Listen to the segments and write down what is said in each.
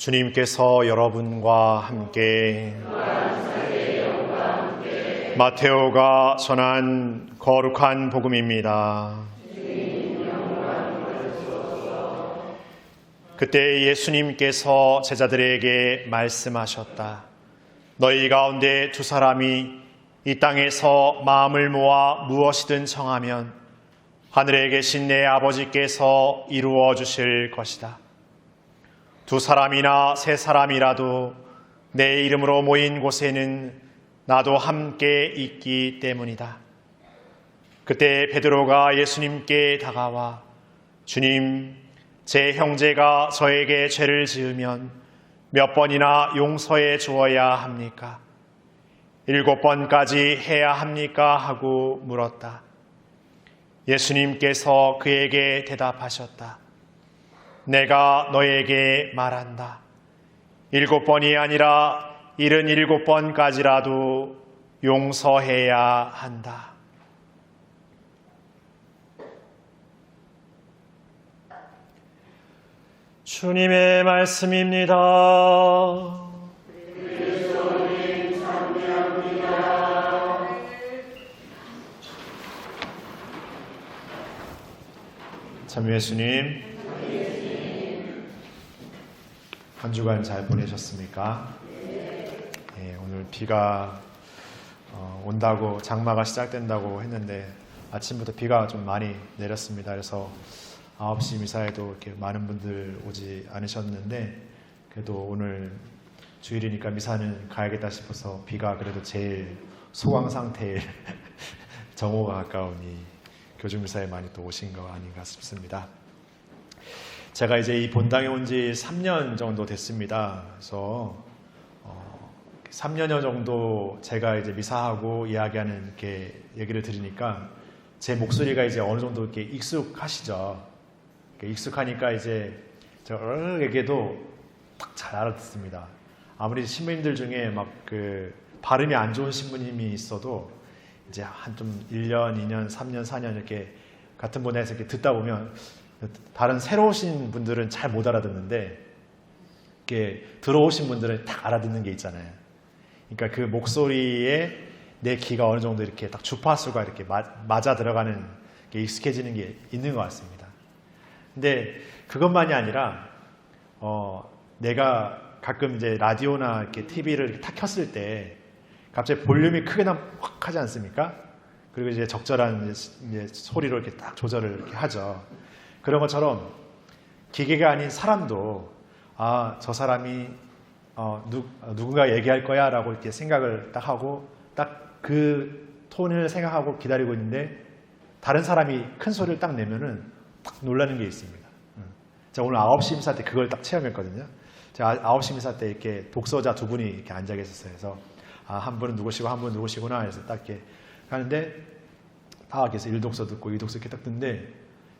주님께서 여러분과 함께 마테오가 전한 거룩한 복음입니다. 그때 예수님께서 제자들에게 말씀하셨다. 너희 가운데 두 사람이 이 땅에서 마음을 모아 무엇이든 청하면 하늘에 계신 내 아버지께서 이루어 주실 것이다. 두 사람이나 세 사람이라도 내 이름으로 모인 곳에는 나도 함께 있기 때문이다. 그때 베드로가 예수님께 다가와 주님, 제 형제가 저에게 죄를 지으면 몇 번이나 용서해 주어야 합니까? 일곱 번까지 해야 합니까? 하고 물었다. 예수님께서 그에게 대답하셨다. 내가 너에게 말한다. 일곱 번이 아니라 일흔 일곱 번까지라도 용서해야 한다. 주님의 말씀입니다. 참 예수님, 한 주간 잘 보내셨습니까? 예, 오늘 비가 어, 온다고 장마가 시작된다고 했는데 아침부터 비가 좀 많이 내렸습니다. 그래서 9시 미사에도 이렇게 많은 분들 오지 않으셨는데 그래도 오늘 주일이니까 미사는 가야겠다 싶어서 비가 그래도 제일 소강 상태일 정오가 가까운 이 교중미사에 많이 또 오신 거 아닌가 싶습니다. 제가 이제 이 본당에 온 지 3년 정도 됐습니다. 그래서 어, 3년여 정도 제가 이제 미사하고 이야기하는 이렇게 얘기를 들으니까 제 목소리가 이제 어느 정도 이렇게 익숙하시죠. 이렇게 익숙하니까 이제 저에게도 딱 잘 알아듣습니다. 아무리 신부님들 중에 막 그 발음이 안 좋은 신부님이 있어도 이제 한 좀 1년, 2년, 3년, 4년 이렇게 같은 분야에서 이렇게 듣다 보면 다른 새로 오신 분들은 잘 못 알아듣는데 이렇게 들어오신 분들은 딱 알아듣는 게 있잖아요. 그러니까 그 목소리에 내 귀가 어느 정도 이렇게 딱 주파수가 이렇게 맞아 들어가는 게 익숙해지는 게 있는 것 같습니다. 근데 그것만이 아니라 어, 내가 가끔 이제 라디오나 이렇게 TV를 탁 켰을 때 갑자기 볼륨이 크게 나확 하지 않습니까? 그리고 이제 적절한 이제 소리로 이렇게 딱 조절을 이렇게 하죠. 그런 것처럼 기계가 아닌 사람도 아, 저 사람이 어, 누, 누군가 얘기할 거야 라고 이렇게 생각을 딱 하고 딱 그 톤을 생각하고 기다리고 있는데 다른 사람이 큰 소리를 딱 내면은 딱 놀라는 게 있습니다. 제가 오늘 9시 임사 때 그걸 딱 체험했거든요. 제가 9시 임사 때 이렇게 독서자 두 분이 이렇게 앉아 계셨어요. 그래서 아, 한 분은 누구시고 한 분은 누구시구나 해서 딱 이렇게 하는데 다 계속 1독서 듣고 2독서 이렇게 딱 듣는데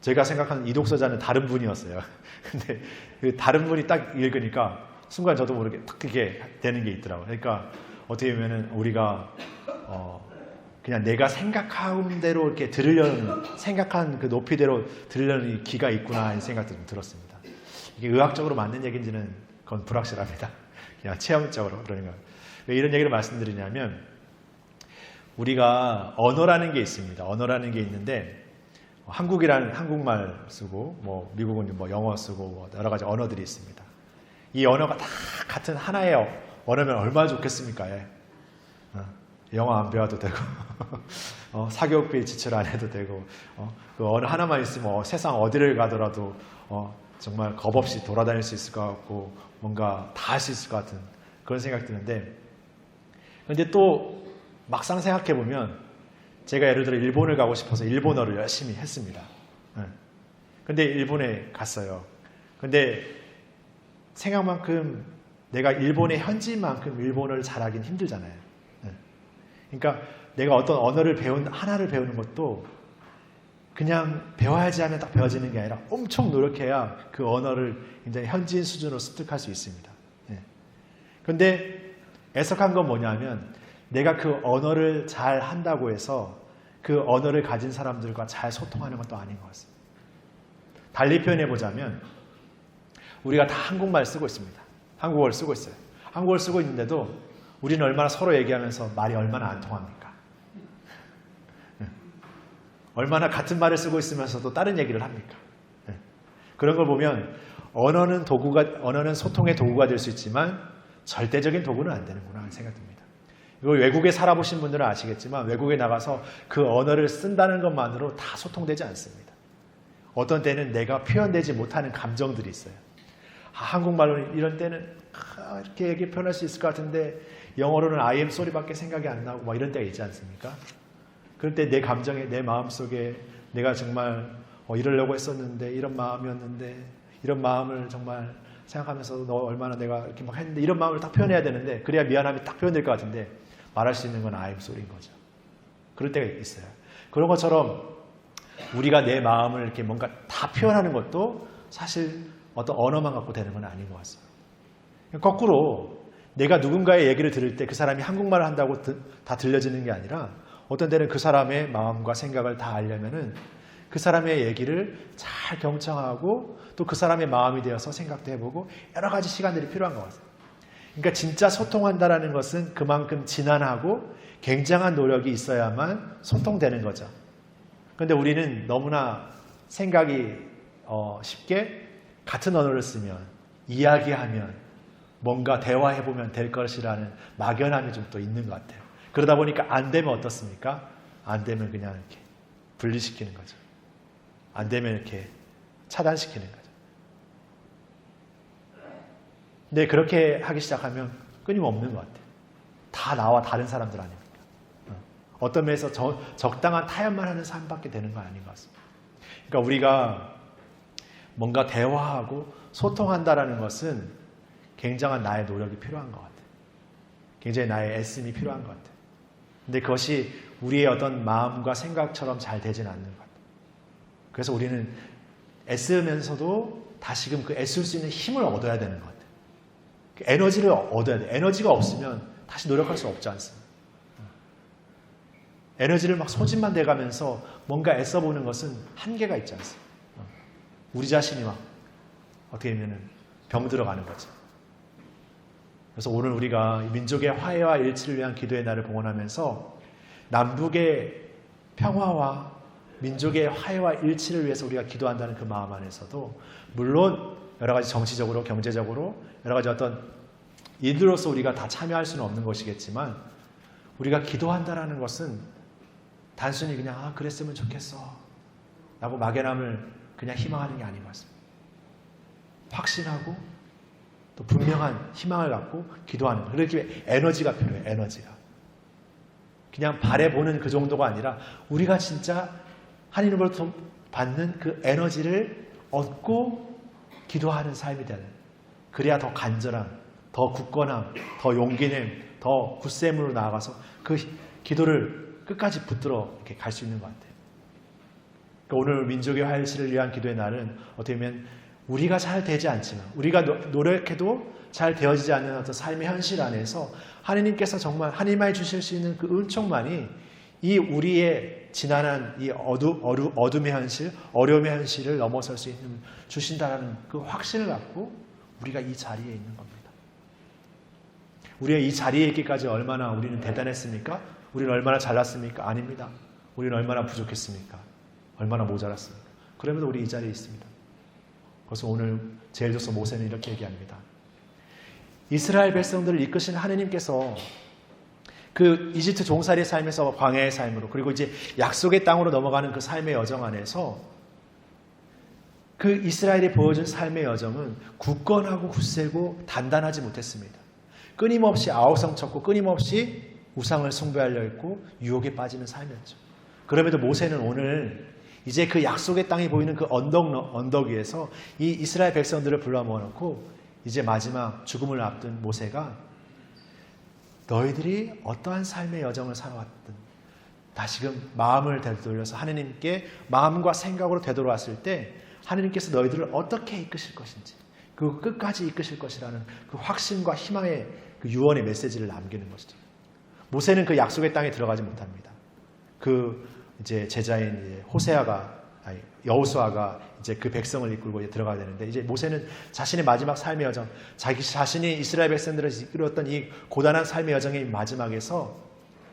제가 생각하는 이독서자는 다른 분이었어요. 근데 그 다른 분이 딱 읽으니까 순간 저도 모르게 딱 그게 되는 게 있더라고요. 그러니까 어떻게 보면은 우리가 어 그냥 내가 생각한 대로 이렇게 들으려는 생각한 그 높이대로 들으려는 이 기가 있구나 하는 생각도 좀 들었습니다. 이게 의학적으로 맞는 얘기인지는 그건 불확실합니다. 그냥 체험적으로 그러니까 왜 이런 얘기를 말씀드리냐면 우리가 언어라는 게 있습니다. 언어라는 게 있는데 한국이라는 한국말 쓰고 뭐 미국은 뭐 영어 쓰고 뭐 여러 가지 언어들이 있습니다. 이 언어가 다 같은 하나의 언어면 얼마나 좋겠습니까? 예. 어, 영어 안 배워도 되고 어, 사교육비 지출 안 해도 되고 어, 그 언어 하나만 있으면 어, 세상 어디를 가더라도 어, 정말 겁 없이 돌아다닐 수 있을 것 같고 뭔가 다 할 수 있을 것 같은 그런 생각 드는데 근데 또 막상 생각해 보면 제가 예를 들어 일본을 가고 싶어서 일본어를 열심히 했습니다. 네. 근데 일본에 갔어요. 근데 생각만큼 내가 일본의 현지만큼 일본어를 잘하긴 힘들잖아요. 네. 그러니까 내가 어떤 언어를 배운 하나를 배우는 것도 그냥 배워야지 하면 딱 배워지는 게 아니라 엄청 노력해야 그 언어를 굉장히 현지인 수준으로 습득할 수 있습니다. 네. 근데 애석한 건 뭐냐면 내가 그 언어를 잘 한다고 해서 그 언어를 가진 사람들과 잘 소통하는 것도 아닌 것 같습니다. 달리 표현해 보자면 우리가 다 한국말 쓰고 있습니다. 한국어를 쓰고 있어요. 한국어를 쓰고 있는데도 우리는 얼마나 서로 얘기하면서 말이 얼마나 안 통합니까? 예. 얼마나 같은 말을 쓰고 있으면서도 다른 얘기를 합니까? 예. 그런 걸 보면 언어는 도구가 언어는 소통의 도구가 될 수 있지만 절대적인 도구는 안 되는구나 하는 생각 듭니다. 이거 외국에 살아보신 분들은 아시겠지만 외국에 나가서 그 언어를 쓴다는 것만으로 다 소통되지 않습니다. 어떤 때는 내가 표현되지 못하는 감정들이 있어요. 아, 한국말로 이런 때는 아, 이렇게 얘기 표현할 수 있을 것 같은데 영어로는 I am sorry밖에 생각이 안 나고 막 이런 때가 있지 않습니까? 그럴 때 내 감정에 내 마음 속에 내가 정말 어, 이러려고 했었는데 이런 마음이었는데 이런 마음을 정말 생각하면서 너 얼마나 내가 이렇게 막 했는데 이런 마음을 딱 표현해야 되는데 그래야 미안함이 딱 표현될 것 같은데 말할 수 있는 건 I am sorry인 거죠. 그럴 때가 있어요. 그런 것처럼 우리가 내 마음을 이렇게 뭔가 다 표현하는 것도 사실 어떤 언어만 갖고 되는 건 아닌 것 같습니다. 거꾸로 내가 누군가의 얘기를 들을 때 그 사람이 한국말을 한다고 드- 다 들려지는 게 아니라 어떤 때는 그 사람의 마음과 생각을 다 알려면은 그 사람의 얘기를 잘 경청하고 또 그 사람의 마음이 되어서 생각도 해보고 여러 가지 시간들이 필요한 것 같아요. 그러니까 진짜 소통한다라는 것은 그만큼 진한하고 굉장한 노력이 있어야만 소통되는 거죠. 그런데 우리는 너무나 생각이 어, 쉽게 같은 언어를 쓰면 이야기하면 뭔가 대화해보면 될 것이라는 막연함이 좀 또 있는 것 같아요. 그러다 보니까 안 되면 어떻습니까? 안 되면 그냥 이렇게 분리시키는 거죠. 안 되면 이렇게 차단시키는 거죠. 근데 그렇게 하기 시작하면 끊임없는 것 같아요. 다 나와 다른 사람들 아닙니까? 어. 어떤 면에서 저- 적당한 타협만 하는 삶밖에 되는 건 아닌 것 같습니다. 그러니까 우리가 뭔가 대화하고 소통한다라는 것은 굉장한 나의 노력이 필요한 것 같아요. 굉장히 나의 애씀이 필요한 것 같아요. 근데 그것이 우리의 어떤 마음과 생각처럼 잘 되지는 않는 것 같아요. 그래서 우리는 애쓰면서도 다시금 그 애쓸 수 있는 힘을 얻어야 되는 것 같아요. 그 에너지를 얻어야 돼. 에너지가 없으면 다시 노력할 수 없지 않습니까? 에너지를 막 소진만 돼가면서 뭔가 애써보는 것은 한계가 있지 않습니까? 우리 자신이 막 어떻게 보면 병들어가는 거죠. 그래서 오늘 우리가 이 민족의 화해와 일치를 위한 기도의 날을 봉헌하면서 남북의 평화와 민족의 화해와 일치를 위해서 우리가 기도한다는 그 마음 안에서도 물론 여러 가지 정치적으로 경제적으로 여러 가지 어떤 이들로서 우리가 다 참여할 수는 없는 것이겠지만 우리가 기도한다라는 것은 단순히 그냥 아 그랬으면 좋겠어 라고 막연함을 그냥 희망하는 게 아닌 것 같습니다. 확신하고 또 분명한 희망을 갖고 기도하는 거. 그렇게 에너지가 필요해요. 에너지가. 그냥 바래보는 그 정도가 아니라 우리가 진짜 하나님으로부터 받는 그 에너지를 얻고 기도하는 삶이 되는. 그래야 더 간절함, 더 굳건함, 더 용기냄, 더 굳셈으로 나아가서 그 기도를 끝까지 붙들어 이렇게 갈 수 있는 것 같아요. 그러니까 오늘 민족의 화해를 위한 기도의 날은 어떻게 보면 우리가 잘 되지 않지만 우리가 노- 노력해도 잘 되어지지 않는 어떤 삶의 현실 안에서 하나님께서 정말 하나님만이 주실 수 있는 그 은총만이 이 우리의 지난한 이 어두, 어루, 어둠의 현실, 어려움의 현실을 넘어설 수 있는 주신다라는 그 확신을 갖고 우리가 이 자리에 있는 겁니다. 우리가 이 자리에 있기까지 얼마나 우리는 대단했습니까? 우리는 얼마나 잘났습니까? 아닙니다. 우리는 얼마나 부족했습니까? 얼마나 모자랐습니까? 그럼에도 우리 이 자리에 있습니다. 그래서 오늘 제일조서 모세는 이렇게 얘기합니다. 이스라엘 백성들을 이끄신 하느님께서 그 이집트 종살이 삶에서 광야의 삶으로 그리고 이제 약속의 땅으로 넘어가는 그 삶의 여정 안에서 그 이스라엘이 보여준 삶의 여정은 굳건하고 굳세고 단단하지 못했습니다. 끊임없이 아우성 쳤고 끊임없이 우상을 숭배하려 했고 유혹에 빠지는 삶이었죠. 그럼에도 모세는 오늘 이제 그 약속의 땅이 보이는 그 언덕, 언덕 위에서 이 이스라엘 백성들을 불러 모아놓고 이제 마지막 죽음을 앞둔 모세가 너희들이 어떠한 삶의 여정을 살아왔든 다시금 마음을 되돌려서 하느님께 마음과 생각으로 되돌아왔을 때 하느님께서 너희들을 어떻게 이끄실 것인지 그 끝까지 이끄실 것이라는 그 확신과 희망의 그 유언의 메시지를 남기는 것이죠. 모세는 그 약속의 땅에 들어가지 못합니다. 그 이제 제자인 호세아가 여호수아가 이제 그 백성을 이끌고 이제 들어가야 되는데 이제 모세는 자신의 마지막 삶의 여정, 자기 자신이 이스라엘 백성들을 이끌었던 이 고단한 삶의 여정의 마지막에서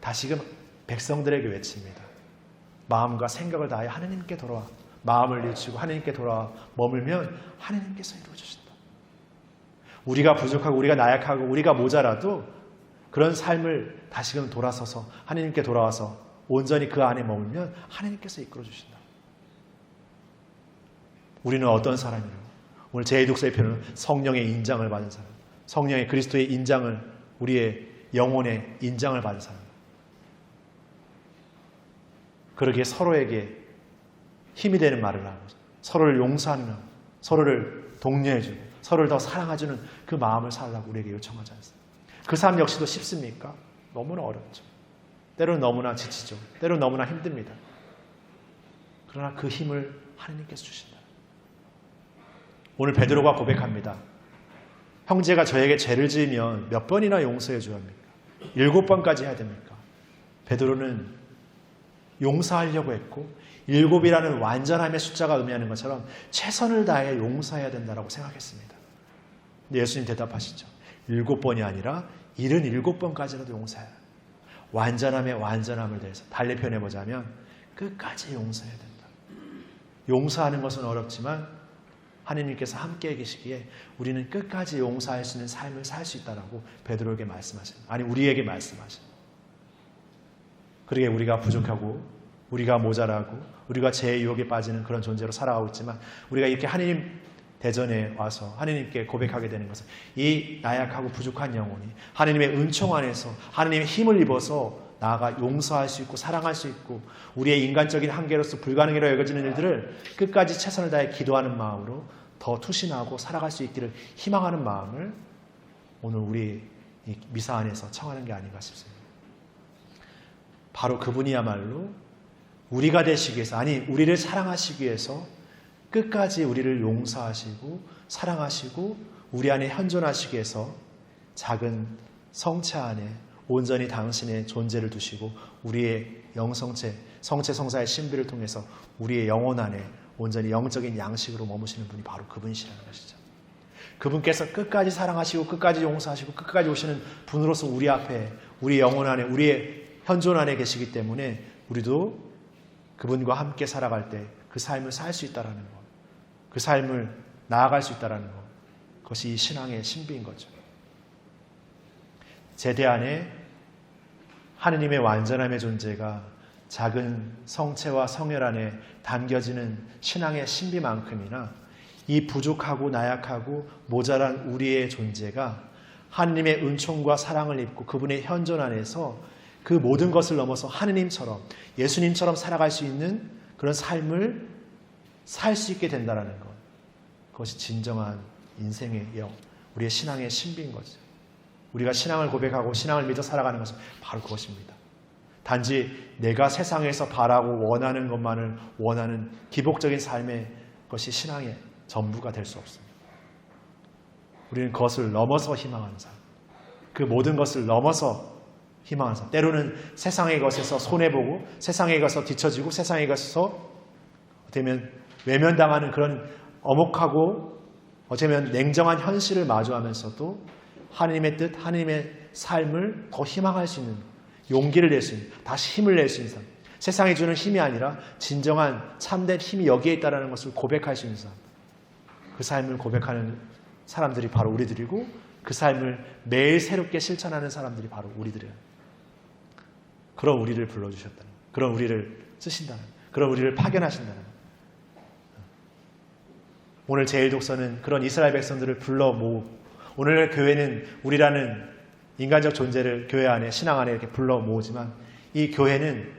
다시금 백성들에게 외칩니다. 마음과 생각을 다해 하나님께 돌아와 마음을 일치고 하나님께 돌아와 머물면 하나님께서 이루어 주신다. 우리가 부족하고 우리가 나약하고 우리가 모자라도 그런 삶을 다시금 돌아서서 하나님께 돌아와서 온전히 그 안에 머물면 하나님께서 이끌어 주신다. 우리는 어떤 사람이에요? 오늘 제2독서의 표현은 성령의 인장을 받은 사람. 성령의 그리스도의 인장을 우리의 영혼의 인장을 받은 사람. 그러기에 서로에게 힘이 되는 말을 하고 서로를 용서하는 서로를 독려해주고 서로를 더 사랑해주는 그 마음을 살라고 우리에게 요청하지 않습니다. 그삶 역시도 쉽습니까? 너무나 어렵죠. 때로는 너무나 지치죠. 때로는 너무나 힘듭니다. 그러나 그 힘을 하나님께서 주신다. 오늘 베드로가 고백합니다. 형제가 저에게 죄를 지으면 몇 번이나 용서해 줘야 합니까? 일곱 번까지 해야 됩니까? 베드로는 용서하려고 했고 일곱이라는 완전함의 숫자가 의미하는 것처럼 최선을 다해 용서해야 된다고 생각했습니다. 예수님 대답하시죠. 일곱 번이 아니라 일흔 일곱 번까지라도 용서해야 완전함의 완전함을 대해서 달리 표현해보자면 끝까지 용서해야 된다. 용서하는 것은 어렵지만 하느님께서 함께 계시기에 우리는 끝까지 용서할 수 있는 삶을 살 수 있다라고 베드로에게 말씀하십니다. 아니 우리에게 말씀하십니다. 그러게 우리가 부족하고 우리가 모자라고 우리가 죄의 유혹에 빠지는 그런 존재로 살아가고 있지만 우리가 이렇게 하느님 대전에 와서 하느님께 고백하게 되는 것은 이 나약하고 부족한 영혼이 하느님의 은총 안에서 하느님의 힘을 입어서 나아가 용서할 수 있고 사랑할 수 있고 우리의 인간적인 한계로서 불가능이라고 여겨지는 일들을 끝까지 최선을 다해 기도하는 마음으로 더 투신하고 살아갈 수 있기를 희망하는 마음을 오늘 우리 미사 안에서 청하는 게 아닌가 싶습니다. 바로 그분이야말로 우리가 되시기 위해서 아니 우리를 사랑하시기 위해서 끝까지 우리를 용서하시고 사랑하시고 우리 안에 현존하시기 위해서 작은 성체 안에 온전히 당신의 존재를 두시고 우리의 영성체, 성체 성사의 신비를 통해서 우리의 영혼 안에 온전히 영적인 양식으로 머무시는 분이 바로 그분이시라는 것이죠. 그분께서 끝까지 사랑하시고 끝까지 용서하시고 끝까지 오시는 분으로서 우리 앞에 우리 영혼 안에 우리의 현존 안에 계시기 때문에 우리도 그분과 함께 살아갈 때 그 삶을 살 수 있다라는 것, 그 삶을 나아갈 수 있다라는 것, 그것이 이 신앙의 신비인 거죠. 제대 안에 하느님의 완전함의 존재가 작은 성체와 성혈 안에 담겨지는 신앙의 신비만큼이나 이 부족하고 나약하고 모자란 우리의 존재가 하느님의 은총과 사랑을 입고 그분의 현존 안에서 그 모든 것을 넘어서 하느님처럼 예수님처럼 살아갈 수 있는 그런 삶을 살 수 있게 된다는 것. 그것이 진정한 인생의 영, 우리의 신앙의 신비인 거죠. 우리가 신앙을 고백하고 신앙을 믿어 살아가는 것은 바로 그것입니다. 단지 내가 세상에서 바라고 원하는 것만을 원하는 기복적인 삶의 것이 신앙의 전부가 될 수 없습니다. 우리는 그것을 넘어서 희망하는 삶. 그 모든 것을 넘어서 희망하는 삶. 때로는 세상의 것에서 손해보고 세상의 것에서 뒤처지고 세상의 것에서 되면 외면당하는 그런 어목하고 어쩌면 냉정한 현실을 마주하면서도 하나님의 뜻, 하나님의 삶을 더 희망할 수 있는 용기를 낼 수 있는, 다시 힘을 낼 수 있는 삶. 세상이 주는 힘이 아니라 진정한 참된 힘이 여기에 있다는 것을 고백할 수 있는 삶. 그 삶을 고백하는 사람들이 바로 우리들이고 그 삶을 매일 새롭게 실천하는 사람들이 바로 우리들이에요. 그런 우리를 불러주셨다는, 그런 우리를 쓰신다는, 그런 우리를 파견하신다는. 오늘 제일 독서는 그런 이스라엘 백성들을 불러 모으 오늘 교회는 우리라는 인간적 존재를 교회 안에 신앙 안에 이렇게 불러 모으지만 이 교회는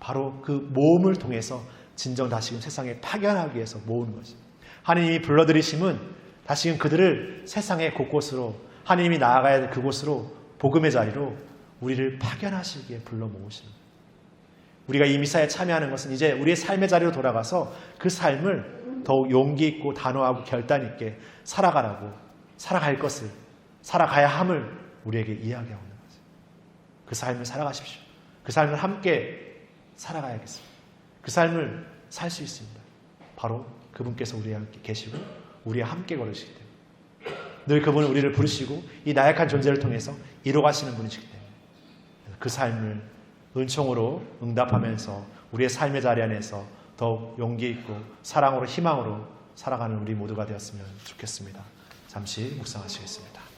바로 그 모음을 통해서 진정 다시금 세상에 파견하기 위해서 모은 거지. 하나님이 불러들이심은 다시금 그들을 세상의 곳곳으로 하나님이 나아가야 될 그곳으로 복음의 자리로 우리를 파견하시기에 불러 모으시는 거예요. 우리가 이 미사에 참여하는 것은 이제 우리의 삶의 자리로 돌아가서 그 삶을 더욱 용기 있고 단호하고 결단 있게 살아가라고 살아갈 것을 살아가야 함을 우리에게 이야기하고 있는 거죠. 그 삶을 살아가십시오. 그 삶을 함께 살아가야겠습니다. 그 삶을 살 수 있습니다. 바로 그분께서 우리와 함께 계시고 우리와 함께 걸으시기 때문에 늘 그분은 우리를 부르시고 이 나약한 존재를 통해서 이루가시는 분이시기 때문에 그 삶을 은총으로 응답하면서 우리의 삶의 자리 안에서 더욱 용기 있고 사랑으로 희망으로 살아가는 우리 모두가 되었으면 좋겠습니다. 잠시 묵상하시겠습니다.